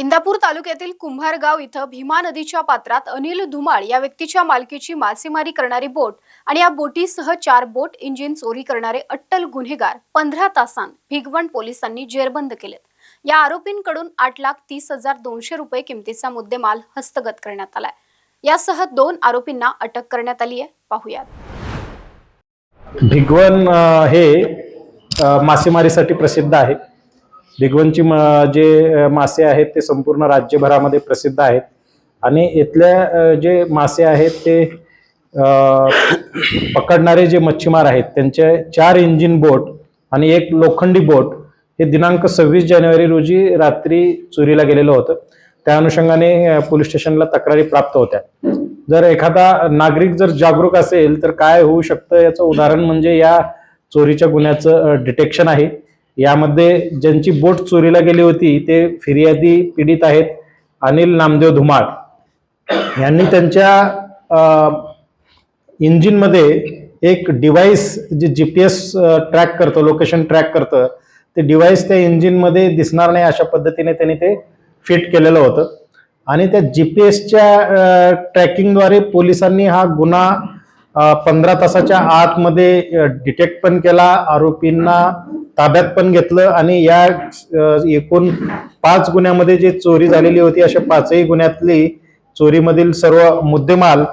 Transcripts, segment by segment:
इंदापूर तालुक्यातील कुंभारगाव इथं भीमा नदीच्या पात्रात अनिल धुमाळ या व्यक्तीच्या मालकीची मासेमारी करणारी बोट आणि या बोटीसह चार बोट इंजिन चोरी करणारे अट्टल गुन्हेगार पंधरा तासांत भिगवण पोलिसांनी जेरबंद केलेत. या आरोपींकडून आठ लाख तीस हजार दोनशे रुपये किमतीचा मुद्देमाल हस्तगत करण्यात आलाय. यासह दोन आरोपींना अटक करण्यात आली आहे. पाहुयात. भिगवण हे मासेमारीसाठी प्रसिद्ध आहे. भिगवणची जे मासे आहेत ते संपूर्ण राज्यभरामध्ये प्रसिद्ध आहेत. आणि इथल्या जे मासे आहेत ते पकडणारे जे मच्छीमार आहेत त्यांचे चार इंजिन बोट आणि एक लोखंडी बोट हे दिनांक सव्वीस जानेवारी रोजी रात्री चोरीला गेलेलं होतं. त्या अनुषंगाने पोलीस स्टेशनला तक्रारी प्राप्त होत्या. जर एखादा नागरिक जर जागरूक असेल तर काय होऊ शकतं याचं उदाहरण म्हणजे या चोरीच्या गुन्ह्याचं डिटेक्शन आहे. यामध्ये ज्यांची बोट चोरीला गेली होती ते फिर्यादी पीडित आहेत अनिल नामदेव धुमाळ. यांनी त्यांच्या इंजिनमध्ये एक डिव्हाइस जे जी पी एस ट्रॅक करतं लोकेशन ट्रॅक करतं ते डिव्हाइस त्या इंजिनमध्ये दिसणार नाही अशा पद्धतीने त्यांनी ते फिट केलेलं होतं. आणि त्या जी पी एसच्या ट्रॅकिंगद्वारे पोलिसांनी हा गुन्हा पंधरा तासाच्या आतमध्ये डिटेक्ट पण केला. आरोपींना ताब्यात पण घेतलं आणि या एकूण पाच गुन्ह्यामध्ये जे चोरी झालेली होती अशा पाचही गुन्ह्यातली चोरीमधील सर्व मुद्देमाल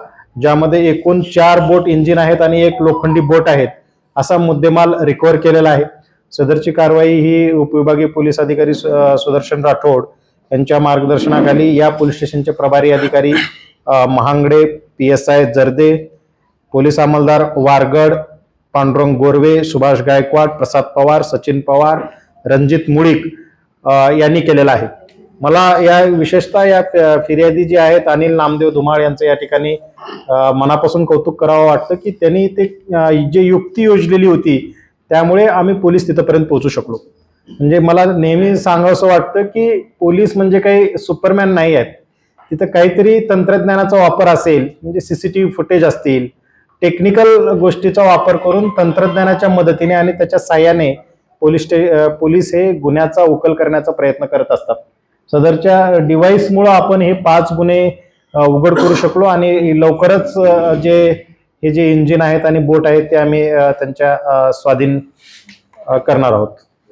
ज्यामध्ये एकूण चार बोट इंजिन आहेत आणि एक लोखंडी बोट आहेत असा मुद्देमाल रिकव्हर केलेला आहे. सदरची कारवाई ही उपविभागीय पोलीस अधिकारी सुदर्शन राठोड यांच्या मार्गदर्शनाखाली या पोलीस स्टेशनचे प्रभारी अधिकारी Mahangade P S I Jarde police अंमलदार Wargad Pandurang Gorve Subhash Gaikwad Prasad Pawar Sachin Pawar Ranjit Mulik यांनी केलेला आहे. मला या विशेषतः या फिर्यादी जे आहेत अनिल नामदेव धुमाळ यांचं या ठिकाणी मनापासून कौतुक करावं वाटतं की त्यांनी ते जे युक्ती योजलेली होती त्यामुळे आम्ही पोलीस तिथंपर्यंत पोहोचू शकलो. म्हणजे मला नेहमी सांगावंसं वाटतं की पोलीस म्हणजे काही सुपरमॅन नाही आहेत. तिथं काहीतरी तंत्रज्ञानाचा वापर असेल म्हणजे सीसीटीव्ही फुटेज असतील टेक्निकल गोष्टीचा वापर करून तंत्रज्ञानाच्या मदतीने आणि त्याच्या साह्याने पोलीस स्टे पोलीस हे गुन्ह्याचा उकल करण्याचा प्रयत्न करत असतात. सदरच्या डिव्हाइसमुळं आपण हे पाच गुन्हे उघड करू शकलो आणि लवकरच जे हे जे इंजिन आहेत आणि बोट आहेत ते आम्ही त्यांच्या स्वाधीन करणार आहोत.